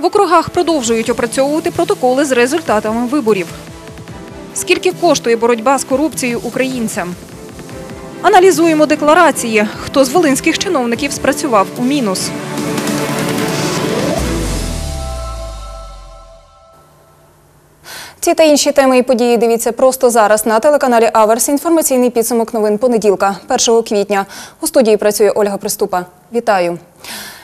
В округах продовжують опрацьовувати протоколи з результатами виборів. Скільки коштує боротьба з корупцією українцям? Аналізуємо декларації. Хто з волинських чиновників спрацював у мінус? Ці та інші теми і події дивіться просто зараз на телеканалі Аверс. Інформаційний підсумок новин понеділка, 1 квітня. У студії працює Ольга Приступа. Вітаю.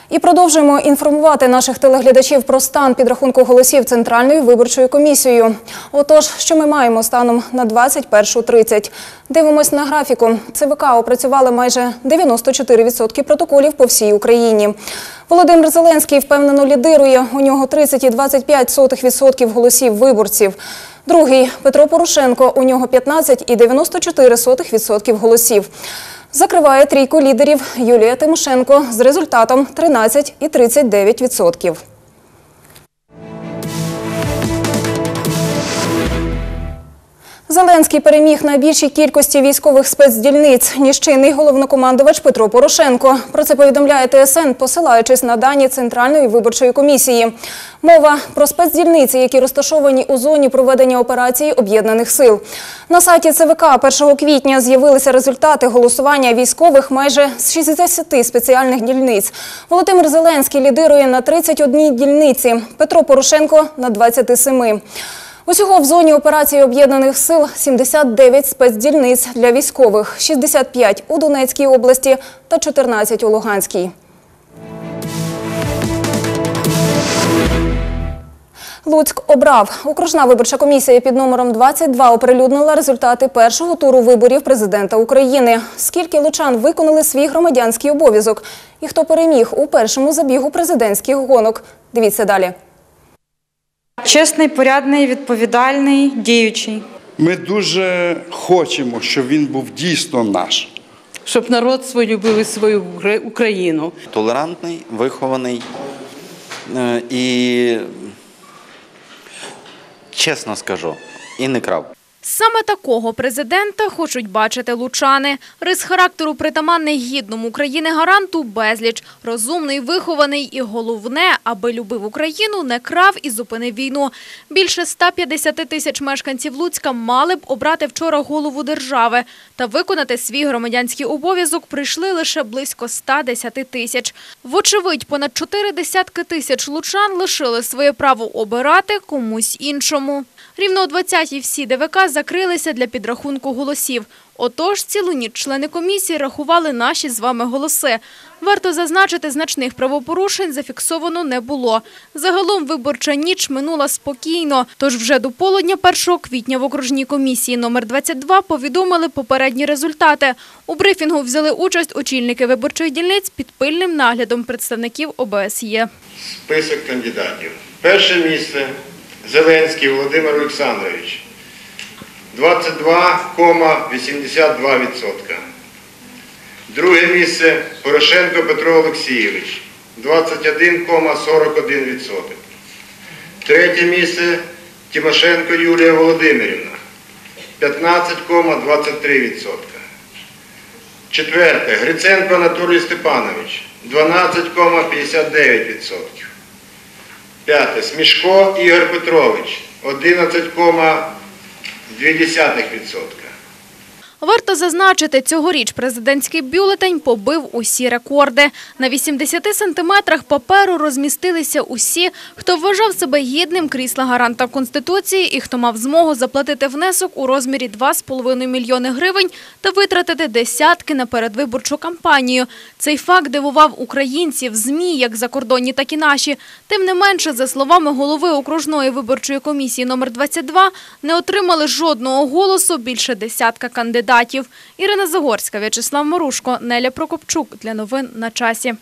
І продовжуємо інформувати наших телеглядачів про стан підрахунку голосів Центральною виборчою комісією. Отож, що ми маємо станом на 21.30? Дивимось на графіку. ЦВК опрацювали майже 94% протоколів по всій Україні. Володимир Зеленський впевнено лідирує. У нього 30,25% голосів виборців. Другий Петро Порошенко. У нього 15,94% голосів. Закриває трійку лідерів Юлія Тимошенко з результатом 13,39%. Зеленський переміг на більшій кількості військових спецдільниць, ніж чинний головнокомандувач Петро Порошенко. Про це повідомляє ТСН, посилаючись на дані Центральної виборчої комісії. Мова про спецдільниці, які розташовані у зоні проведення операції об'єднаних сил. На сайті ЦВК 1 квітня з'явилися результати голосування військових майже з 60 спеціальних дільниць. Володимир Зеленський лідирує на 31 дільниці, Петро Порошенко на 27. Усього в зоні операції об'єднаних сил 79 спецдільниць для військових, 65 у Донецькій області та 14 у Луганській. Луцьк обрав. Окружна виборча комісія під номером 22 оприлюднила результати першого туру виборів президента України. Скільки лучан виконали свій громадянський обов'язок і хто переміг у першому забігу президентських гонок? Дивіться далі. Чесний, порядний, відповідальний, діючий. Ми дуже хочемо, щоб він був дійсно наш. щоб народ свій любив і свою Україну. толерантний, вихований е, і, чесно скажу, і не крав. Саме такого президента хочуть бачити лучани. Рис характеру притаманний гідному України гаранту безліч. Розумний, вихований і головне, аби любив Україну, не крав і зупинив війну. Більше 150 тисяч мешканців Луцька мали б обрати вчора голову держави. Та виконати свій громадянський обов'язок прийшли лише близько 110 тисяч. Вочевидь, понад чотири десятки тисяч лучан лишили своє право обирати комусь іншому. Рівно о 20-й всі ДВК закрилися для підрахунку голосів. Отож, цілу ніч члени комісії рахували наші з вами голоси. Варто зазначити, значних правопорушень зафіксовано не було. Загалом виборча ніч минула спокійно, тож вже до полудня 1 квітня в окружній комісії номер 22 повідомили попередні результати. У брифінгу взяли участь очільники виборчих дільниць під пильним наглядом представників ОБСЄ. Список кандидатів. Перше місце Зеленський Володимир Олександрович 22,82%. Друге місце Порошенко Петро Олексійович 21,41%. Третє місце Тимошенко Юлія Володимирівна 15,23%. Четверте Гриценко Анатолій Степанович 12,59%. П'яте. Смішко Ігор Петрович 11,2%. Варто зазначити, цьогоріч президентський бюлетень побив усі рекорди. На 80 сантиметрах паперу розмістилися усі, хто вважав себе гідним крісла гаранта Конституції і хто мав змогу заплатити внесок у розмірі 2,5 мільйони гривень та витратити десятки на передвиборчу кампанію. Цей факт дивував українців, ЗМІ, як закордонні, так і наші. Тим не менше, за словами голови окружної виборчої комісії номер 22, не отримали жодного голосу більше десятка кандидатів. Ірина Загорська, В'ячеслав Морушко, Неля Прокопчук. Для новин на часі.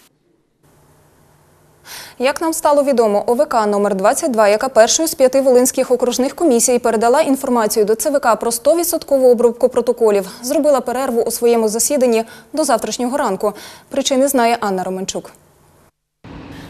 Як нам стало відомо, ОВК номер 22, яка першою з п'яти волинських окружних комісій передала інформацію до ЦВК про 100% обробку протоколів, зробила перерву у своєму засіданні до завтрашнього ранку. Причини знає Анна Романчук.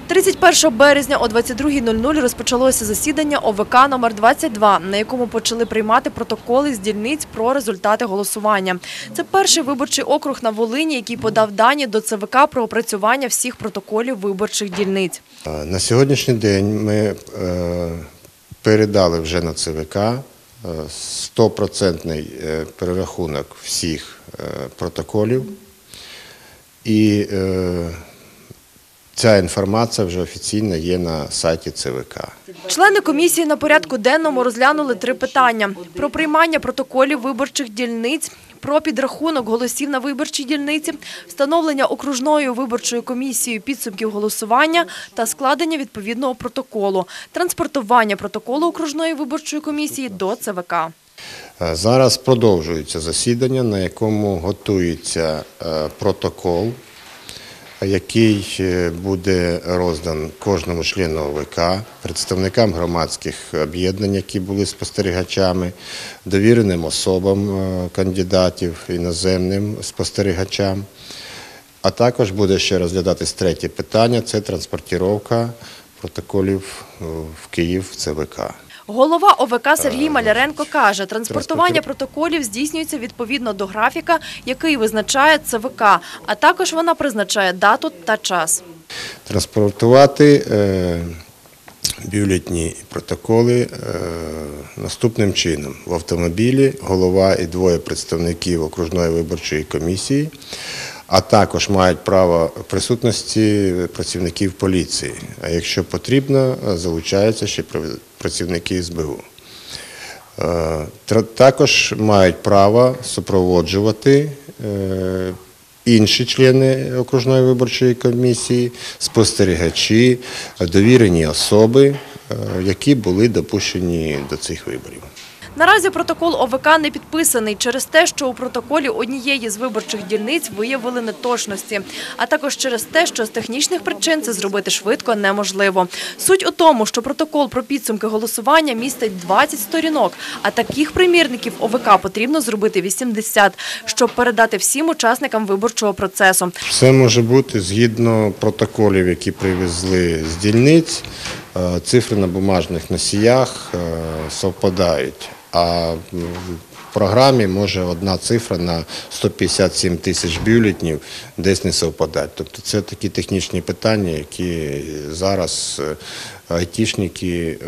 31 березня о 22.00 розпочалося засідання ОВК номер 22, на якому почали приймати протоколи з дільниць про результати голосування. Це перший виборчий округ на Волині, який подав дані до ЦВК про опрацювання всіх протоколів виборчих дільниць. Е, На сьогоднішній день ми е, передали вже на ЦВК е, стопроцентний е, перерахунок всіх е, протоколів. І е, ця інформація вже офіційно є на сайті ЦВК. Члени комісії на порядку денному розглянули три питання: про приймання протоколів виборчих дільниць, про підрахунок голосів на виборчій дільниці, встановлення окружною виборчою комісією підсумків голосування та складення відповідного протоколу, транспортування протоколу окружної виборчої комісії до ЦВК. Е, Зараз продовжується засідання, на якому готується е, протокол, який е, буде роздан кожному члену ОВК, представникам громадських об'єднань, які були спостерігачами, довіреним особам е, кандидатів, іноземним спостерігачам. А також буде ще розглядатись третє питання це транспортіровка протоколів е, в Київ в ЦВК. Голова ОВК Сергій Маляренко каже, транспортування протоколів здійснюється відповідно до графіка, який визначає ЦВК, а також вона призначає дату та час. транспортувати е, бюлетні і протоколи е, наступним чином. В автомобілі голова і двоє представників окружної виборчої комісії, а також мають право присутності працівників поліції. А якщо потрібно, залучаються ще пр- працівники СБУ. Е, Також мають право супроводжувати е, інші члени окружної виборчої комісії, спостерігачі, довірені особи, е, які були допущені до цих виборів. Наразі протокол ОВК не підписаний через те, що у протоколі однієї з виборчих дільниць виявили неточності, а також через те, що з технічних причин це зробити швидко неможливо. Суть у тому, що протокол про підсумки голосування містить 20 сторінок, а таких примірників ОВК потрібно зробити 80, щоб передати всім учасникам виборчого процесу. Все може бути згідно протоколів, які привезли з дільниць. Е, Цифри на бумажних носіях е, совпадають. А в програмі може одна цифра на 157 тисяч бюлетнів десь не совпадати. Тобто це такі технічні питання, які зараз е, айтішники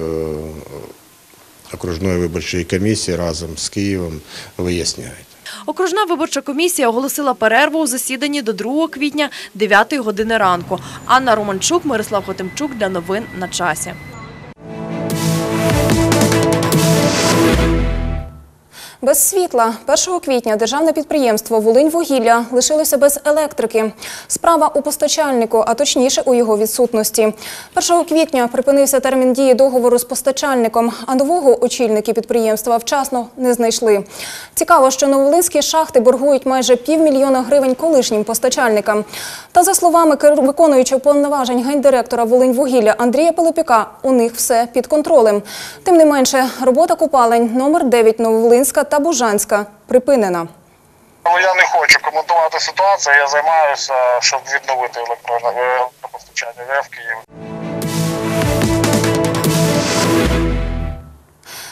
окружної виборчої комісії разом з Києвом виясняють. Окружна виборча комісія оголосила перерву у засіданні до 2 квітня 9 години ранку. Анна Романчук, Мирослав Хотимчук для новин на часі. Без світла 1 квітня державне підприємство «Волиньвугілля» лишилося без електрики. Справа у постачальнику, а точніше у його відсутності. 1 квітня припинився термін дії договору з постачальником, а нового очільники підприємства вчасно не знайшли. Цікаво, що новолинські шахти боргують майже півмільйона гривень колишнім постачальникам. Та за словами виконуючого повноважень гендиректора «Волиньвугілля» Андрія Пилипюка, у них все під контролем. Тим не менше, робота купалень номер 9 Нововолинська та Бужанська припинена. Ну, Я не хочу коментувати ситуацію. Я займаюся, щоб відновити електронне постачання в Києві.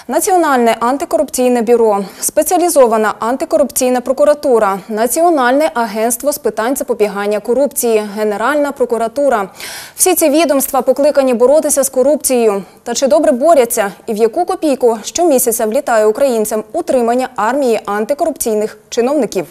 Національне антикорупційне бюро, спеціалізована антикорупційна прокуратура, Національне агентство з питань запобігання корупції, Генеральна прокуратура. Всі ці відомства покликані боротися з корупцією. Та чи добре борються і в яку копійку щомісяця влітає українцям утримання армії антикорупційних чиновників?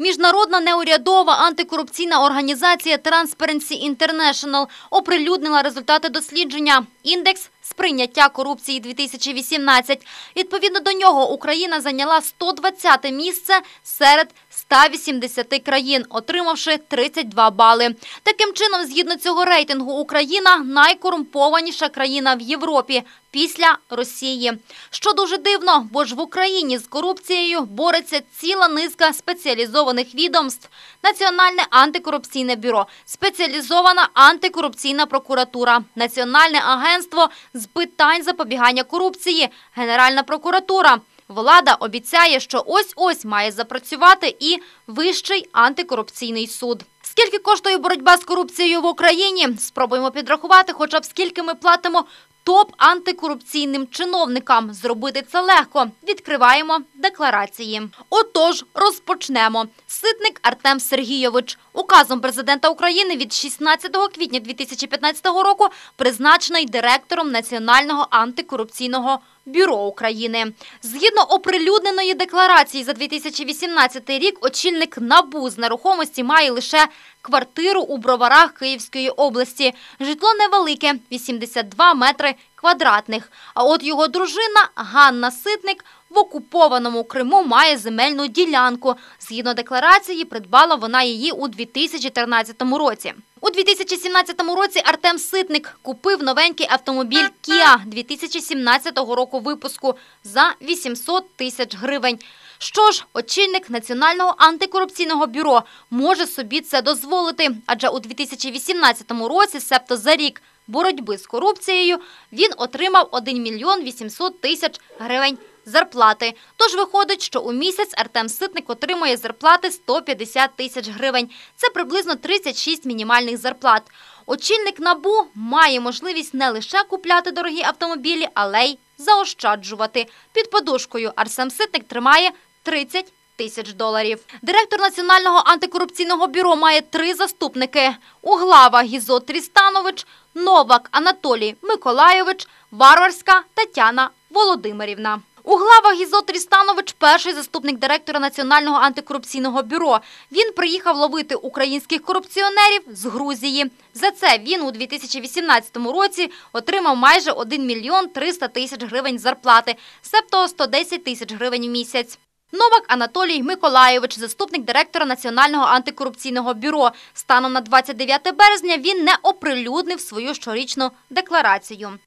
Міжнародна неурядова антикорупційна організація Transparency International оприлюднила результати дослідження «Індекс сприйняття корупції 2018». Відповідно до нього Україна зайняла 120 місце серед 180 країн, отримавши 32 бали. Таким чином, згідно цього рейтингу, Україна найкорумпованіша країна в Європі після Росії. Що дуже дивно, бо ж в Україні з корупцією бореться ціла низка спеціалізованих відомств. Національне антикорупційне бюро, спеціалізована антикорупційна прокуратура, Національне агентство з питань запобігання корупції, Генеральна прокуратура. Влада обіцяє, що ось-ось має запрацювати і Вищий антикорупційний суд. Скільки коштує боротьба з корупцією в Україні? Спробуємо підрахувати, хоча б скільки ми платимо топ антикорупційним чиновникам. Зробити це легко. Відкриваємо декларації. Отож, розпочнемо. Ситник Артем Сергійович. Указом президента України від 16 квітня 2015 року призначений директором Національного антикорупційного бюро України. Згідно оприлюдненої декларації за 2018 рік, очільник НАБУ з нерухомості має лише квартиру у Броварах Київської області. Житло невелике – 82 метри квадратних. А от його дружина Ганна Ситник в окупованому Криму має земельну ділянку. Згідно декларації, придбала вона її у 2013 році. У 2017 році Артем Ситник купив новенький автомобіль Kia 2017 року випуску за 800 тисяч гривень. Що ж, очільник Національного антикорупційного бюро може собі це дозволити, адже у 2018 році, себто за рік боротьби з корупцією, він отримав 1 мільйон 800 тисяч гривень зарплати. Тож виходить, що у місяць Артем Ситник отримує зарплати 150 тисяч гривень. Це приблизно 36 мінімальних зарплат. Очільник НАБУ має можливість не лише купляти дорогі автомобілі, але й заощаджувати. Під подушкою Арсем Ситник тримає 30 тисяч доларів. Директор Національного антикорупційного бюро має три заступники: Углава Гізот Трістанович, Новак Анатолій Миколайович, Варварська Тетяна Володимирівна. Углава Гізот Трістанович – перший заступник директора Національного антикорупційного бюро. Він приїхав ловити українських корупціонерів з Грузії. За це він у 2018 році отримав майже 1 мільйон 300 тисяч гривень зарплати, себто 110 тисяч гривень в місяць. Новак Анатолій Миколайович, заступник директора Національного антикорупційного бюро. Станом на 29 березня він не оприлюднив свою щорічну декларацію.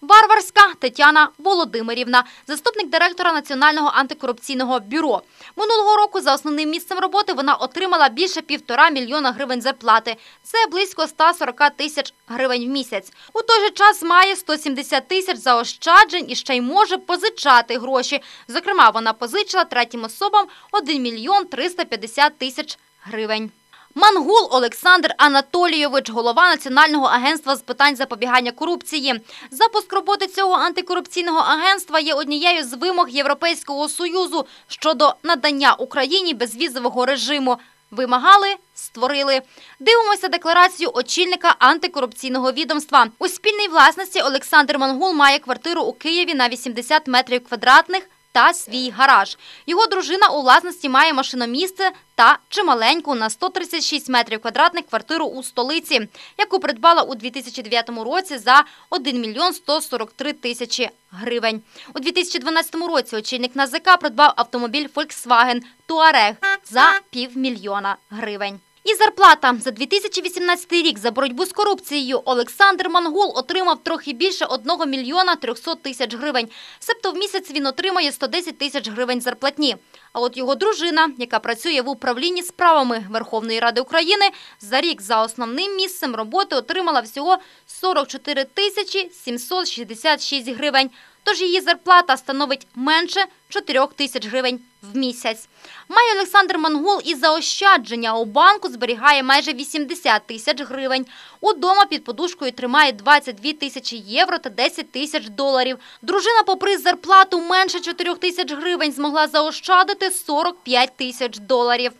Варварська Тетяна Володимирівна, заступник директора Національного антикорупційного бюро. Минулого року за основним місцем роботи вона отримала більше півтора мільйона гривень зарплати. Це близько 140 тисяч гривень в місяць. У той же час має 170 тисяч заощаджень і ще й може позичати гроші. Зокрема, вона позичила третім особам 1 мільйон 350 тисяч гривень. Мангул Олександр Анатолійович, голова Національного агентства з питань запобігання корупції. Запуск роботи цього антикорупційного агентства є однією з вимог Європейського союзу щодо надання Україні безвізового режиму. Вимагали, створили. Дивимося декларацію очільника антикорупційного відомства. У спільній власності Олександр Мангул має квартиру у Києві на 80 метрів квадратних та свій гараж. Його дружина у власності має машиномісце та чималеньку на 136 метрів квадратних квартиру у столиці, яку придбала у 2009 році за 1 мільйон 143 тисячі гривень. У 2012 році очільник НАЗК придбав автомобіль Volkswagen Touareg за півмільйона гривень. І зарплата за 2018 рік за боротьбу з корупцією Олександр Мангул отримав трохи більше 1 мільйона 300 тисяч гривень. Себто в місяць він отримує 110 тисяч гривень зарплатні. А от його дружина, яка працює в управлінні справами Верховної Ради України, за рік за основним місцем роботи отримала всього 44 тисячі 766 гривень. Тож її зарплата становить менше 4 тисяч гривень в місяць. Має Олександр Мангул і заощадження. У банку зберігає майже 80 тисяч гривень. Удома під подушкою тримає 22 тисячі євро та 10 тисяч доларів. Дружина, попри зарплату менше 4 тисяч гривень, змогла заощадити 45 тисяч доларів.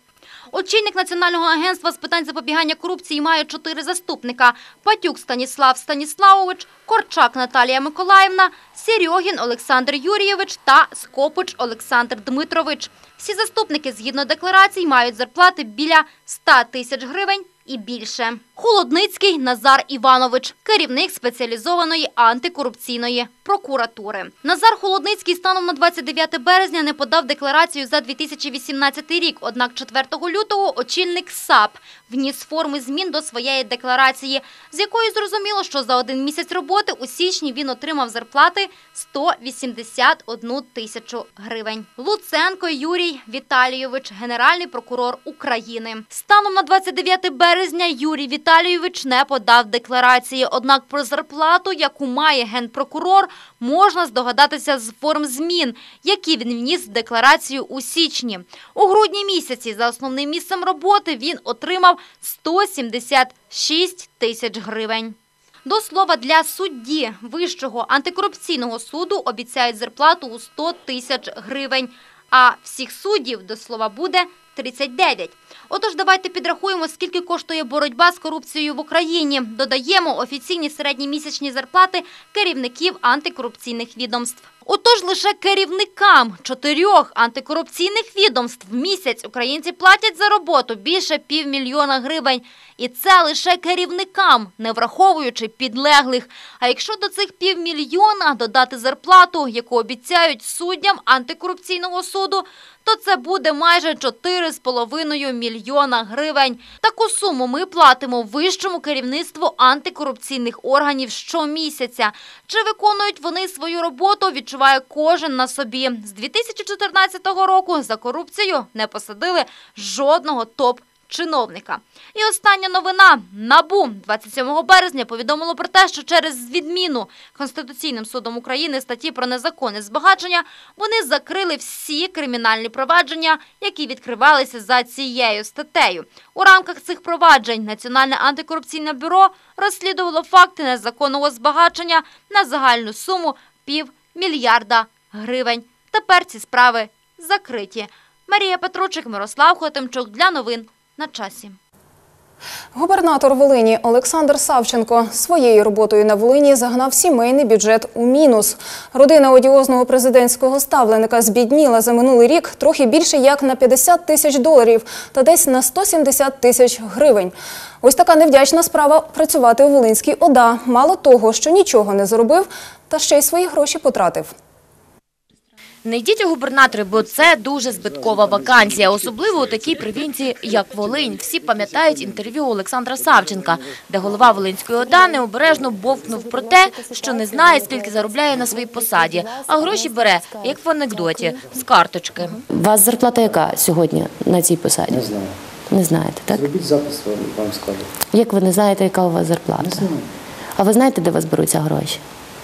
Очільник Національного агентства з питань запобігання корупції має чотири заступника: Патюк Станіслав Станіславович, Корчак Наталія Миколаївна, Серьогін Олександр Юрійович та Скопич Олександр Дмитрович. Всі заступники, згідно декларацій, мають зарплати біля 100 тисяч гривень і більше. Холодницький Назар Іванович, керівник спеціалізованої антикорупційної прокуратури. Назар Холодницький станом на 29 березня не подав декларацію за 2018 рік. Однак 4 лютого очільник САП вніс форми змін до своєї декларації, з якої зрозуміло, що за один місяць роботи у січні він отримав зарплати 181 тисячу гривень. Луценко Юрій Віталійович, генеральний прокурор України. Станом на 29 березня березня Юрій Віталійович не подав декларації. Однак про зарплату, яку має генпрокурор, можна здогадатися з форм змін, які він вніс в декларацію у січні. У грудні місяці за основним місцем роботи він отримав 176 тисяч гривень. До слова, для судді Вищого антикорупційного суду обіцяють зарплату у 100 тисяч гривень, а всіх суддів, до слова, буде 39. Отож, давайте підрахуємо, скільки коштує боротьба з корупцією в Україні. Додаємо офіційні середні місячні зарплати керівників антикорупційних відомств. Отож, лише керівникам чотирьох антикорупційних відомств в місяць українці платять за роботу більше півмільйона гривень. І це лише керівникам, не враховуючи підлеглих. А якщо до цих півмільйона додати зарплату, яку обіцяють суддям антикорупційного суду, то це буде майже 4,5 мільйона гривень. Таку суму ми платимо вищому керівництву антикорупційних органів щомісяця. Чи виконують вони свою роботу, відчуває кожен на собі. З 2014 року за корупцію не посадили жодного топ чиновника. І остання новина. НАБУ 27 березня повідомило про те, що через відміну Конституційним судом України статті про незаконне збагачення вони закрили всі кримінальні провадження, які відкривалися за цією статтею. У рамках цих проваджень Національне антикорупційне бюро розслідувало факти незаконного збагачення на загальну суму півмільярда гривень. Тепер ці справи закриті. Марія Петручик, Мирослав Хотимчук для новин на часі. Губернатор Волині Олександр Савченко своєю роботою на Волині загнав сімейний бюджет у мінус. Родина одіозного президентського ставленика збідніла за минулий рік трохи більше як на 50 тисяч доларів та десь на 170 тисяч гривень. Ось така невдячна справа працювати у Волинській ОДА. Мало того, що нічого не заробив, та ще й свої гроші потратив. Не йдіть у губернатори, бо це дуже збиткова вакансія, особливо у такій провінції, як Волинь. Всі пам'ятають інтерв'ю Олександра Савченка, де голова Волинської ОДА необережно бовкнув про те, що не знає, скільки заробляє на своїй посаді, а гроші бере, як в анекдоті, з карточки. У вас зарплата яка сьогодні на цій посаді? Не знаю. Не знаєте, так? Зробіть запис, вам, скажуть. Як ви не знаєте, яка у вас зарплата? Не знаю. А ви знаєте, де у вас беруться гроші?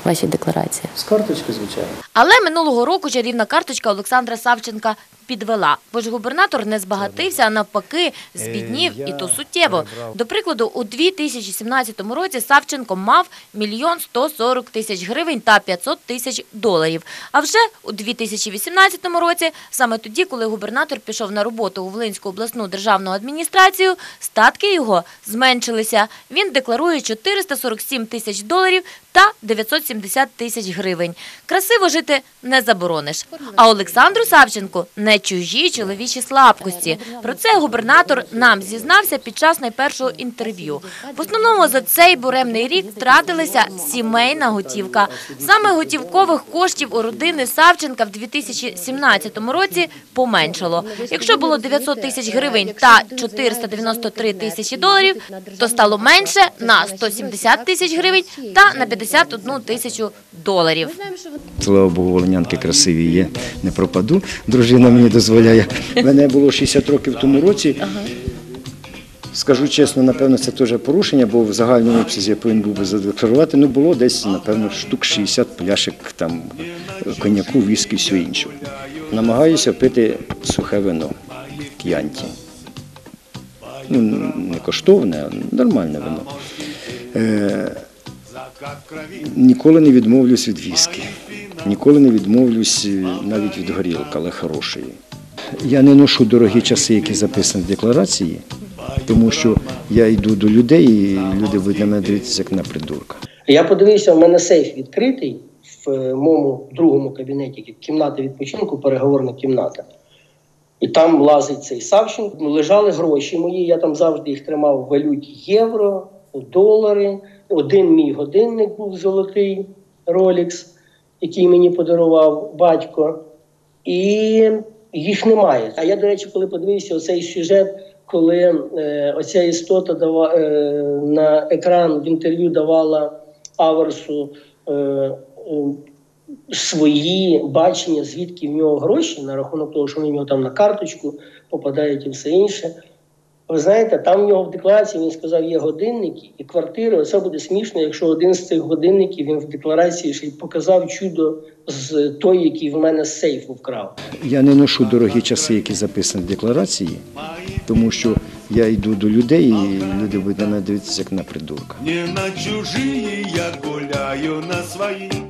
Ваші декларації? З карточки, звичайно. Але минулого року чарівна карточка Олександра Савченка підвела, бо ж губернатор не збагатився, а навпаки збіднів і то суттєво. До прикладу, у 2017 році Савченко мав мільйон 140 тисяч гривень та 500 тисяч доларів. А вже у 2018 році, саме тоді, коли губернатор пішов на роботу у Волинську обласну державну адміністрацію, статки його зменшилися. Він декларує 447 тисяч доларів та 970 тисяч гривень. Красиво жити не заборониш. А Олександру Савченку не чужі чоловічі слабкості. Про це губернатор нам зізнався під час найпершого інтерв'ю. В основному за цей буремний рік втратилася сімейна готівка. Саме готівкових коштів у родини Савченка в 2017 році поменшало. Якщо було 900 тисяч гривень та 493 тисячі доларів, то стало менше на 170 тисяч гривень та на 51 тисячу доларів. Слава Богу, волинянки красиві є. Не пропаду. Дружина мені дозволяє. Мене було 60 років тому році. Скажу чесно, напевно, це теж порушення, бо в загальному обсязі я повинен був би задекларувати. Ну, було десь, напевно, штук 60 пляшек там, коньяку, віскі, все інше. Намагаюся пити сухе вино, к'янті. Ну, не коштовне, а нормальне вино. Е, Ніколи не відмовлюсь від віскі. Ніколи не відмовлюсь е, навіть від горілки, але хорошої. Я не ношу дорогі часи, які записані в декларації, тому що я йду до людей, і люди будуть на мене дивитися як на придурка. Я подивився, в мене сейф відкритий в е, моєму другому кабінеті, кімната відпочинку, переговорна кімната. І там лазить цей Савченко. Ну, Лежали гроші мої, я там завжди їх тримав в валюті євро, долари. Один мій годинник був золотий Rolex, який мені подарував батько. І їх немає. А я, до речі, коли подивився оцей сюжет, коли е, оця істота дава, е, на екран в інтерв'ю давала Аверсу е, е, свої бачення, звідки в нього гроші, на рахунок того, що в нього там на карточку попадають і все інше. Ви знаєте, там в нього в декларації він сказав, є годинники і квартири. Оце буде смішно, якщо один з цих годинників він в декларації ще й показав чудо з той, який в мене з сейфу вкрав. Я не ношу дорогі часи, які записані в декларації, тому що я йду до людей, і люди будуть на мене дивитися як на придурка. Не на чужие я гуляю на свои.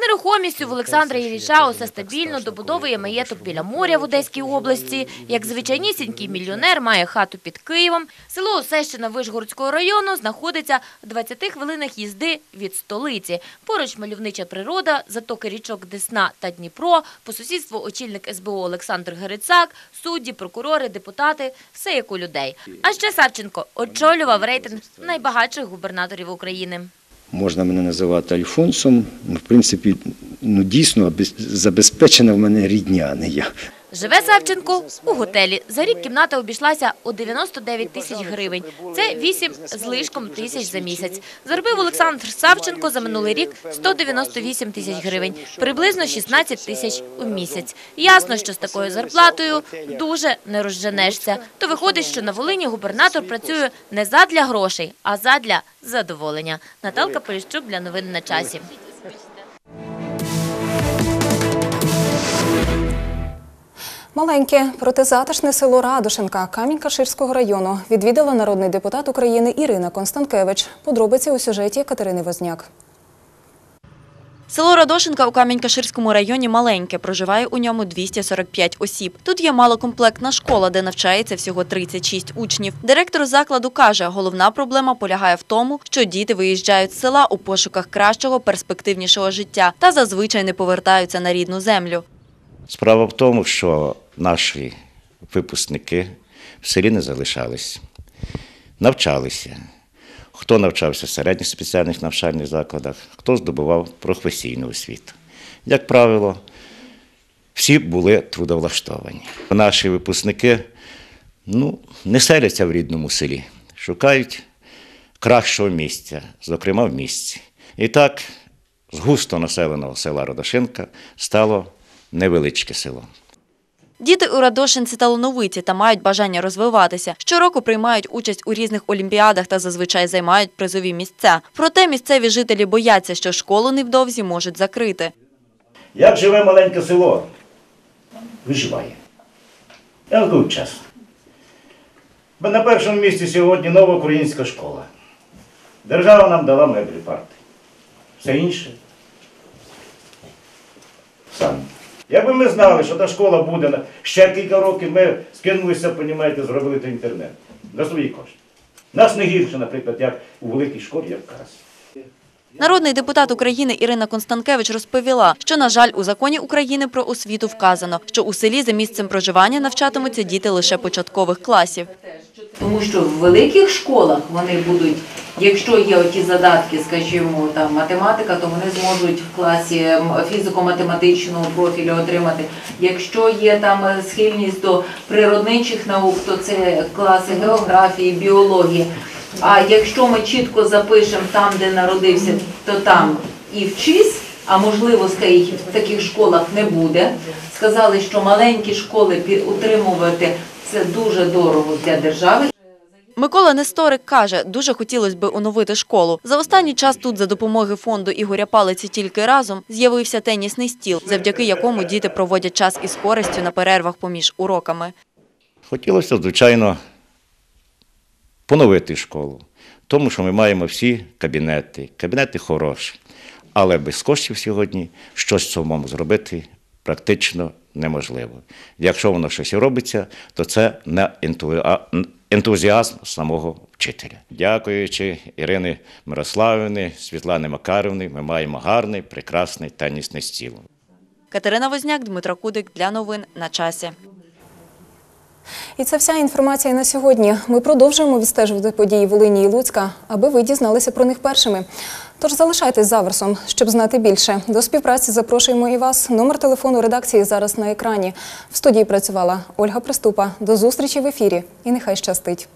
Нерухомістю в Олександра Ілліча усе стабільно добудовує маєток біля моря в Одеській області. Як звичайнісінький мільйонер має хату під Києвом. Село Осещина Вишгородського району знаходиться в 20 хвилинах їзди від столиці. Поруч мальовнича природа, затоки річок Десна та Дніпро, по сусідству очільник СБУ Олександр Герицак, судді, прокурори, депутати – все як у людей. А ще Савченко очолював рейтинг найбагатших губернаторів України. Можна мене називати Альфонсом. Ну, в принципі, ну дійсно абе- забезпечена в мене рідня, не я. Живе Савченко у готелі. За рік кімната обійшлася у 99 тисяч гривень. Це 8 з лишком тисяч за місяць. Заробив Олександр Савченко за минулий рік 198 тисяч гривень, приблизно 16 тисяч у місяць. Ясно, що з такою зарплатою дуже не розженешся. То виходить, що на Волині губернатор працює не задля грошей, а задля задоволення. Наталка Поліщук для новин на часі. Маленьке, проте затишне село Радушенка Камінь-Каширського району відвідала народний депутат України Ірина Констанкевич. Подробиці у сюжеті Катерини Возняк. Село Радошинка у Камінь-Каширському районі маленьке, проживає у ньому 245 осіб. Тут є малокомплектна школа, де навчається всього 36 учнів. Директор закладу каже, головна проблема полягає в тому, що діти виїжджають з села у пошуках кращого, перспективнішого життя та зазвичай не повертаються на рідну землю. Справа в тому, що наші випускники в селі не залишались, навчалися. Хто навчався в середніх спеціальних навчальних закладах, хто здобував професійну освіту. Як правило, всі були трудовлаштовані. Наші випускники ну, не селяться в рідному селі, шукають кращого місця, зокрема в місті. І так, з густо населеного села Родошинка стало невеличке село. Діти у Радошинці талановиті та мають бажання розвиватися. Щороку приймають участь у різних олімпіадах та зазвичай займають призові місця. Проте місцеві жителі бояться, що школу невдовзі можуть закрити. Як живе маленьке село? Виживає. Я чесно. Бо на першому місці сьогодні нова українська школа. Держава нам дала меблі парти. Все інше. Самі. Якби ми знали, що та школа буде ще кілька років, ми скинулися, понімаєте, зробили той інтернет на свої кошти. Нас не гірше, наприклад, як у великій школі, як в Карас. Народний депутат України Ірина Констанкевич розповіла, що, на жаль, у законі України про освіту вказано, що у селі за місцем проживання навчатимуться діти лише початкових класів. Тому що в великих школах вони будуть, якщо є оті задатки, скажімо, там математика, то вони зможуть в класі фізико-математичного профілю отримати. Якщо є там е, схильність до природничих наук, то це класи географії, біології. А якщо ми чітко запишемо там, де народився, то там і вчись, а можливостей в таких школах не буде. Сказали, що маленькі школи утримувати це дуже дорого для держави. Микола Несторик каже, дуже хотілося б оновити школу. За останній час тут за допомоги фонду Ігоря Палиці тільки разом з'явився тенісний стіл, завдяки якому діти проводять час із користю на перервах поміж уроками. Хотілося, звичайно, поновити школу, тому що ми маємо всі кабінети, кабінети хороші. Але без коштів сьогодні щось самому зробити практично неможливо. Якщо воно щось робиться, то це не ентузіазм самого вчителя. Дякуючи Ірини Мирославівни, Світлани Макарівни, ми маємо гарний, прекрасний тенісний стіл. Катерина Возняк, Дмитро Кудик для новин на часі. І це вся інформація на сьогодні. Ми продовжуємо відстежувати події Волині і Луцька, аби ви дізналися про них першими. Тож залишайтесь за Аверсом, щоб знати більше. До співпраці запрошуємо і вас. Номер телефону редакції зараз на екрані. В студії працювала Ольга Приступа. До зустрічі в ефірі і нехай щастить.